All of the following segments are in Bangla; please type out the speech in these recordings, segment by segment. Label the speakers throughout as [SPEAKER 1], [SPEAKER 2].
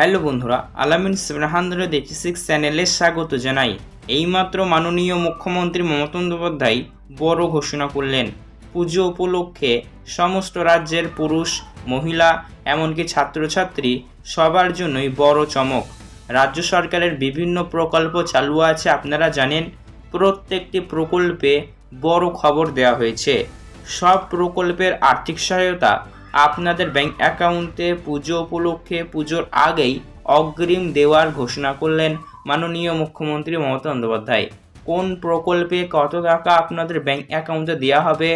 [SPEAKER 1] হ্যালো বন্ধুরা, আলামিন সেভেন হান্ড্রেড সিক্স চ্যানেলে স্বাগত জানাই। এইমাত্র মাননীয় মুখ্যমন্ত্রী মমতা বন্দ্যোপাধ্যায় বড় ঘোষণা করলেন, পুজো উপলক্ষে সমস্ত রাজ্যের পুরুষ, মহিলা, এমনকি ছাত্রছাত্রী সবার জন্যই বড় চমক। রাজ্য সরকারের বিভিন্ন প্রকল্প চালু আছে, আপনারা জানেন, প্রত্যেকটি প্রকল্পে বড় খবর দেওয়া হয়েছে। সব প্রকল্পের আর্থিক সহায়তা আপনাদের ব্যাংক অ্যাকাউন্টে পুজো উপলক্ষে পুজোর আগেই অগ্রিম দেওয়ার ঘোষণা করলেন মাননীয় মুখ্যমন্ত্রী মমতা বন্দ্যোপাধ্যায়। কোন প্রকল্পে কত টাকা আপনাদের ব্যাংক অ্যাকাউন্টে দেওয়া হবে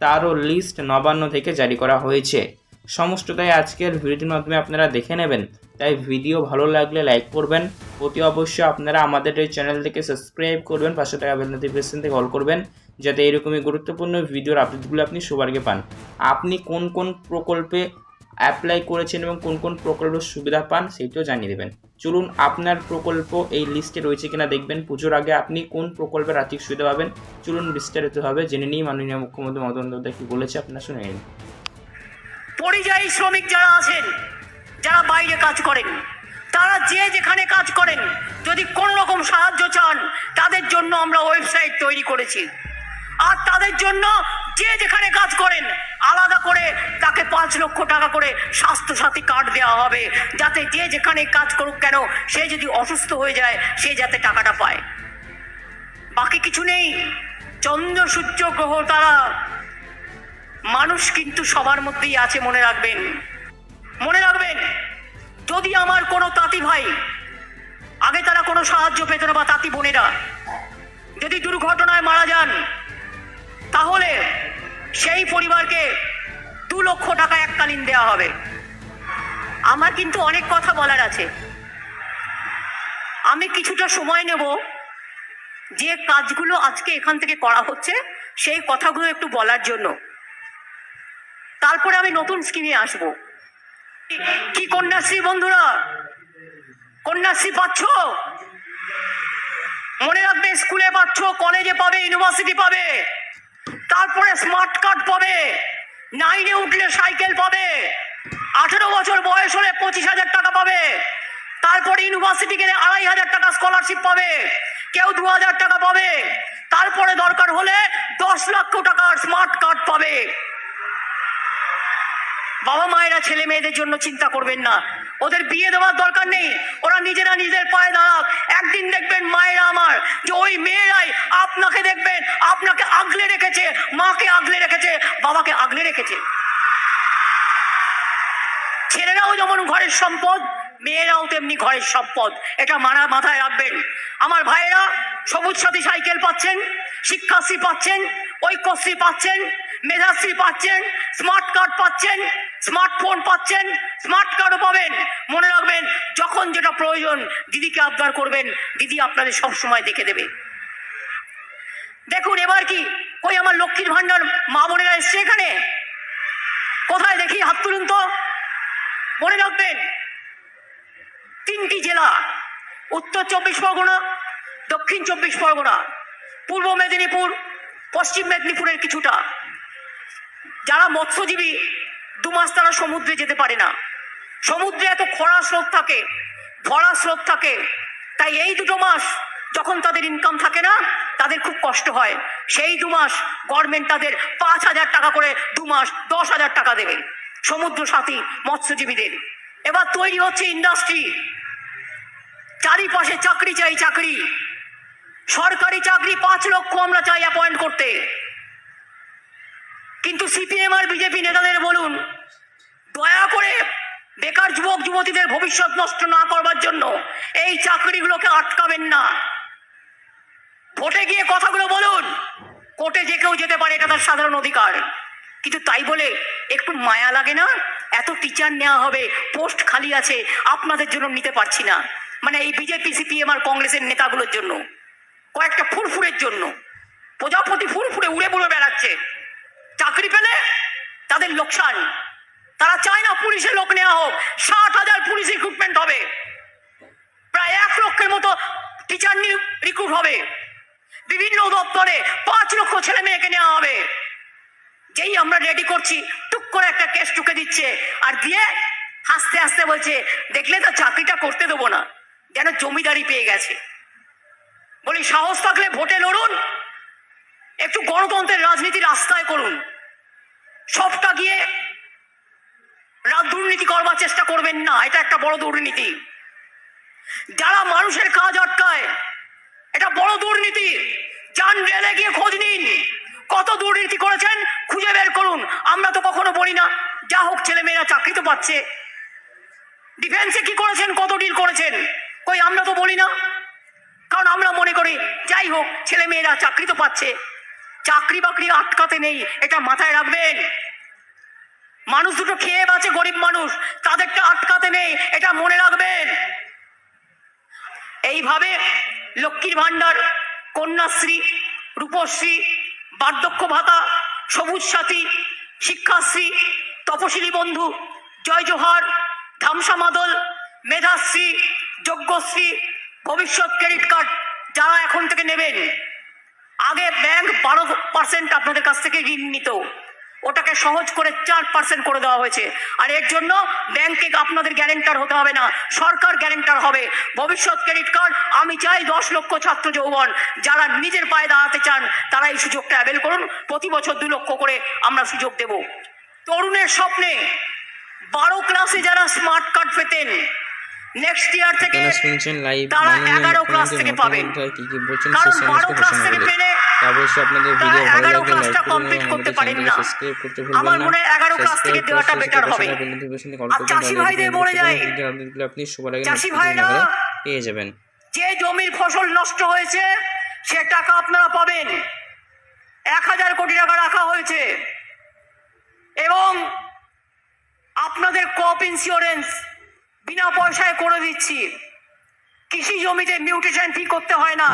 [SPEAKER 1] তারও লিস্ট নবান্ন থেকে জারি করা হয়েছে। সমস্তটাই আজকের ভিডিওটির মাধ্যমে আপনারা দেখে নেবেন। তাই ভিডিও ভালো লাগলে লাইক করবেন। অতি অবশ্যই আপনারা আমাদের এই চ্যানেল থেকে সাবস্ক্রাইব করবেন পাশে থাকা বেল নোটিফিকেশন থেকে অল করবেন। যাতে এরকমই গুরুত্বপূর্ণ ভিডিওর আপডেটগুলো আপনি সবার আগে পান। আপনি কোন কোন প্রকল্পে অ্যাপ্লাই করেছেন এবং কোন কোন প্রকল্পের সুবিধা পান সেইটাও জানিয়ে দেবেন। চলুন আপনার প্রকল্প এই লিস্টে রয়েছে কিনা দেখবেন। পুজোর আগে আপনি কোন প্রকল্পের আর্থিক সুবিধা পাবেন? চলুন বিস্তারিতভাবে জেনে নিই। মাননীয় মুখ্যমন্ত্রী মমতা বন্দ্যোপাধ্যায় কি বলেছে, আপনার শুনে নিন।
[SPEAKER 2] পরিযায়ী শ্রমিক যারা আছেন, যারা বাইরে কাজ করেন, তারা যে যেখানে কাজ করেন, যদি কোন রকম সাহায্য চান, তাদের জন্য আমরা ওয়েবসাইট তৈরি করেছি। আর তাদের জন্য যে যেখানে কাজ করেন, আলাদা করে তাকে পাঁচ লক্ষ টাকা করে স্বাস্থ্যসাথী কার্ড দেওয়া হবে। যাতে যে যেখানে কাজ করুক কেন, সে যদি অসুস্থ হয়ে যায়, সে যাতে টাকাটা পায়। বাকি কিছু নেই। চন্দ্র, সূর্য, গ্রহ, তারা মানুষ কিন্তু সবার মধ্যেই আছে মনে রাখবেন। মনে রাখবেন, যদি আমার কোনো তাঁতি ভাই, আগে তারা কোনো সাহায্য পেত না বা তাঁতি বোনেরা, যদি দুর্ঘটনায় মারা যান তাহলে সেই পরিবারকে দু লক্ষ টাকা এককালীন দেওয়া হবে। আমার কিন্তু অনেক কথা বলার আছে। আমি কিছুটা সময় নেব। যে কাজগুলো আজকে এখান থেকে করা হচ্ছে, সেই কথাগুলো একটু বলার জন্য। তারপরে আমি নতুন স্কিমে আসব। কি কন্যাশ্রী বন্ধুরা? কন্যাশ্রী পাচ্ছ? মনে রাখবে, স্কুলে পাচ্ছ, কলেজে পাবে, ইউনিভার্সিটি পাবে। তারপরে স্মার্ট কার্ড পাবে। নাইনে উঠলে সাইকেল পাবে। আঠেরো বছর বয়স হলে পঁচিশ হাজার টাকা পাবে। তারপরে ইউনিভার্সিটি গেলে আড়াই হাজার টাকা স্কলারশিপ পাবে। কেউ দু হাজার টাকা পাবে। তারপরে দরকার হলে দশ লক্ষ টাকার স্মার্ট কার্ড পাবে। বাবা মায়েরা ছেলে মেয়েদের জন্য চিন্তা করবেন না। ওদের বিয়ে দেওয়ার দরকার নেই। ওরা নিজেরা নিজের পায়ে দাঁড়াক। একদিন দেখবেন মায়েরা আমার যে ওই মেয়েরাই আপনাকে দেখবেন, আপনাকে আগলে রেখেছে, মাকে আগলে রেখেছে, বাবাকে আগলে রেখেছে। ছেলেরাও যেমন ঘরের সম্পদ, মেয়েরাও তেমনি ঘরের সম্পদ। এটা মানা মাথায় রাখবেন। আমার ভাইয়েরা সবুজ সাথী সাইকেল পাচ্ছেন, শিক্ষাশ্রী পাচ্ছেন, ঐক্যশ্রী পাচ্ছেন, মেধাশ্রী পাচ্ছেন, স্মার্ট কার্ড পাচ্ছেন স্মার্টফোন পাচ্ছেন, স্মার্ট কার্ডও পাবেন। মনে রাখবেন, যখন যেটা প্রয়োজন, দিদিকে আবদার করবেন, দিদি আপনাদের সব সময় দেখে দেবে। দেখুন, এবার কি? কই আমার লক্ষ্মীর ভান্ডার মা বোনেরা এসছে এখানে। কোথায় দেখি? হাত তুলুন তো। মনে রাখবেন, তিনটি জেলা, উত্তর চব্বিশ পরগনা, দক্ষিণ চব্বিশ পরগনা, পূর্ব মেদিনীপুর, পশ্চিম মেদিনীপুরের কিছুটা। যারা মৎস্যজীবী দু মাস তারা সমুদ্রে যেতে পারে না। সমুদ্রে এত খরা স্রোত থাকে, ভরা স্রোত থাকে। তাই এই দুটো মাস যখন তাদের ইনকাম থাকে না, তাদের খুব কষ্ট হয়। সেই দু মাস গভর্নমেন্ট তাদের পাঁচ হাজার টাকা করে দু মাস দশ হাজার টাকা দেবে সমুদ্র সাথী মৎস্যজীবীদের। এবার তৈরি হচ্ছে ইন্ডাস্ট্রি চারিপাশে চাকরি চাই চাকরি। সরকারি চাকরি পাঁচ লক্ষ আমরা চাই অ্যাপয়েন্ট করতে। কিন্তু সিপিএম আর বিজেপি নেতাদের বেকার যুবক, যুবতীদের ভবিষ্যৎ নষ্ট না করবার জন্য এই চাকরিগুলোকে আটকাবেন না। ভোটে গিয়ে কথাগুলো বলুন। কোর্টে যে কেউ যেতে পারে, এটা তার সাধারণ অধিকার। কিন্তু তাই বলে একটু মায়া লাগে না? এত টিচার নেওয়া হবে, পোস্ট খালি আছে, আপনাদের জন্য নিতে পারছি না। মানে এই বিজেপি, সিপিএম আর কংগ্রেসের নেতাগুলোর জন্য। কয়েকটা ফুরফুরের জন্য। প্রজাপতি ফুরফুরে উড়ে বুড়ে বেড়াচ্ছে। চাকরি পেলে তাদের লোকসান। তারা চায় না পুলিশের লোক নেওয়া হোক। ষাট হাজার পুলিশ রিক্রুটমেন্ট হবে। প্রায় এক লক্ষের মতো টিচার রিক্রুট হবে। বিভিন্ন দপ্তরে পাঁচ লক্ষ ছেলে মেয়েকে নেওয়া হবে। যেই আমরা রেডি করছি, টুক করে একটা কেস টুকে দিচ্ছে আর দিয়ে হাসতে হাসতে বলছে, দেখলে তো চাকরিটা করতে দেবো না। যেন জমিদারি পেয়ে গেছে। বলি, সাহস থাকলে ভোটে লড়ুন। একটু গণতন্ত্রের রাজনীতি রাস্তায় করুন। সবটা গিয়ে দুর্নীতি করবার চেষ্টা করবেন না, এটা একটা বড় দুর্নীতি। যারা মানুষের কাজ আটকায়, এটা বড় দুর্নীতি। যান রেলে গিয়ে খোঁজ নিন, কত দুর্নীতি করেছেন খুঁজে বের করুন। আমরা তো কখনো বলি না, যা হোক ছেলে মেয়েরা চাকরি তো পাচ্ছে। ডিফেন্সে কি করেছেন, কত ডিল করেছেন? কই আমরা তো বলি না। কারণ আমরা মনে করি, যাই হোক ছেলে মেয়েরা চাকরি তো পাচ্ছে। চাকরি বাকরি আটকাতে নেই, এটা মাথায় রাখবেন। মানুষ দুটো খেয়ে বাঁচে গরিব মানুষ। তাদেরকে আটকাতে নেই, এটা মনে রাখবেন। এইভাবে লক্ষ্মীর ভাণ্ডার, কন্যাশ্রী, রূপশ্রী, বার্ধক্য ভাতা, সবুজ সাথী, শিক্ষাশ্রী, তপশিলি বন্ধু, জয় জোহার, ধামসা মাদল, মেধাশ্রী, যজ্ঞশ্রী, ভবিষ্যৎ ক্রেডিট কার্ড যারা এখন থেকে নেবেন। আগে ব্যাংক বারো পার্সেন্ট আপনাদের কাছ থেকে ঋণ নিত। ওটাকে সহজ করে চার পার্সেন্ট করে দেওয়া হয়েছে। আর এর জন্য ব্যাংকে আপনাদের গ্যারেন্টার হতে হবে না সরকার গ্যারেন্টার হবে। ভবিষ্যৎ ক্রেডিট কার্ড আমি চাই দশ লক্ষ ছাত্র যৌবন যারা নিজের পায়ে দাঁড়াতে চান তারা এই সুযোগটা অ্যাভেল করুন। প্রতি বছর দু লক্ষ করে আমরা সুযোগ দেব। তরুণের স্বপ্নে বারো ক্লাসে যারা স্মার্ট কার্ড পেতেন নেক্সট ইয়ার থেকে তারা এগারো ক্লাস থেকে পাবেন। কারণ বারো ক্লাস থেকে পেলে
[SPEAKER 1] অবশ্যই আপনাদের ভিডিও ভালো লাগলে লাইক করবেন
[SPEAKER 2] complete
[SPEAKER 1] এবং
[SPEAKER 2] করতে
[SPEAKER 1] আমাদের চ্যানেলকে
[SPEAKER 2] না।
[SPEAKER 1] সাবস্ক্রাইব করতে ভুলবেন
[SPEAKER 2] আমার মনে হয় এগারো ক্লাস থেকে দেওয়াটা
[SPEAKER 1] থাকা
[SPEAKER 2] হবে।
[SPEAKER 1] কল
[SPEAKER 2] চাষি ভাইদের বলে যায়,
[SPEAKER 1] আপডেটগুলো আপনি সবার আগে
[SPEAKER 2] চাষি ভাইরা,
[SPEAKER 1] পেয়ে যাবেন।
[SPEAKER 2] যে জমির ফসল নষ্ট হয়েছে সে টাকা আপনারা পাবেন। এক হাজার কোটি টাকা রাখা হয়েছে। এবং আপনাদের কপ ইন্স্যুরেন্স বিনা পয়সায় করে দিচ্ছি। কৃষি জমিতে মিউটেশন ফি করতে হয় না।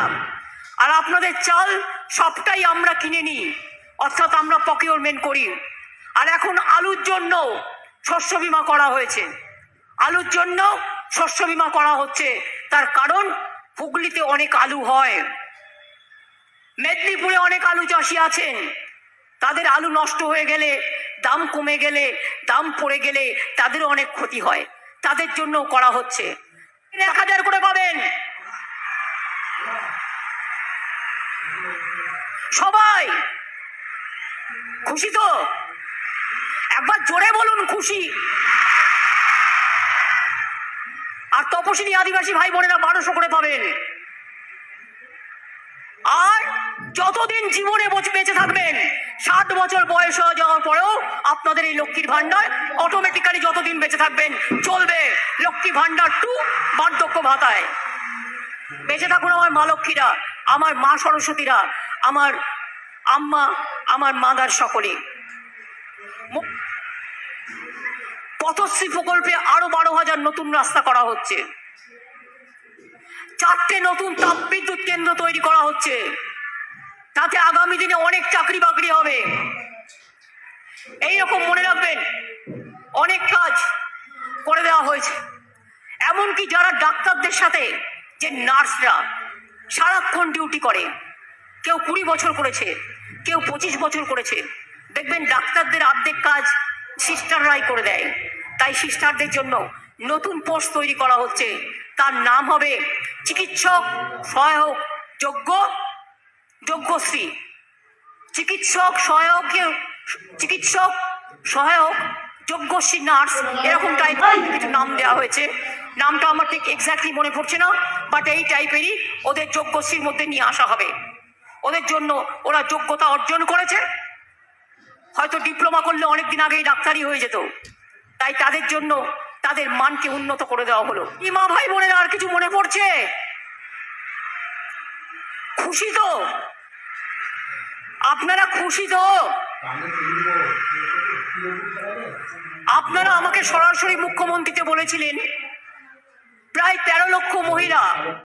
[SPEAKER 2] আর আপনাদের চাল সবটাই আমরা কিনে নিই, অর্থাৎ আমরা প্রকিউরমেন্ট করি। আর এখন আলুর জন্য শস্য বিমা করা হয়েছে। আলুর জন্য শস্য বিমা করা হচ্ছে। তার কারণ, হুগলিতে অনেক আলু হয়। মেদিনীপুরে অনেক আলু চাষি আছেন। তাদের আলু নষ্ট হয়ে গেলে, দাম কমে গেলে, দাম পড়ে গেলে তাদেরও অনেক ক্ষতি হয়। তাদের জন্য করা হচ্ছে। এক হাজার করে পাবেন। সবাই। খুশি তো? একবার জোরে বলুন, খুশি। আর তপশিলি আদিবাসী ভাই বোনেরা বারোশো করে পাবেন। আর যতদিন জীবনে বেঁচে থাকবেন, ষাট বছর বয়স হয়ে যাওয়ার পরেও আপনাদের এই লক্ষ্মীর ভান্ডার অটোমেটিক্যালি যতদিন বেঁচে থাকবেন চলবে। লক্ষ্মী ভান্ডার টু বার্ধক্য ভাতায়। বেঁচে থাকুন আমার মা লক্ষ্মীরা, আমার মা সরস্বতীরা। আমার আম্মা, আমার মাদার সকলে। পথশ্রী প্রকল্পে আরও বারো হাজার নতুন রাস্তা করা হচ্ছে। চারটে নতুন তাপ বিদ্যুৎ কেন্দ্র তৈরি করা হচ্ছে। তাতে আগামী দিনে অনেক চাকরি বাকরি হবে। এইরকম মনে রাখবেন, অনেক কাজ করে দেওয়া হয়েছে। এমনকি যারা ডাক্তারদের সাথে, যে নার্সরা, সারাক্ষণ ডিউটি করে। কেউ কুড়ি বছর করেছে কেউ পঁচিশ বছর করেছে। দেখবেন ডাক্তারদের অর্ধেক কাজ সিস্টাররাই করে দেয়। তাই সিস্টারদের জন্য নতুন পোস্ট তৈরি করা হচ্ছে। তার নাম হবে চিকিৎসক সহায়ক যোগ্য যোগ্যশ্রী। চিকিৎসক সহায়ক চিকিৎসক সহায়ক যোগ্যশ্রী নার্স এরকম টাইপের কিছু নাম দেওয়া হয়েছে। নামটা আমার ঠিক এক্স্যাক্টলি মনে পড়ছে না বাট এই টাইপেরই ওদের যোগ্যশ্রীর মধ্যে নিয়ে আসা হবে। ওদের জন্য ওরা যোগ্যতা অর্জন করেছে। হয়তো ডিপ্লোমা করলে অনেক দিন আগেই ডাক্তারি হয়ে যেত। তাই তাদের জন্য তাদের মানকে উন্নত করে দেওয়া হলো। ইমা ভাই বোনের, আর কিছু মনে পড়ছে? খুশি তো? আপনারা খুশি তো? আপনারা আমাকে সরাসরি মুখ্যমন্ত্রীতে বলেছিলেন, প্রায় তেরো লক্ষ মহিলা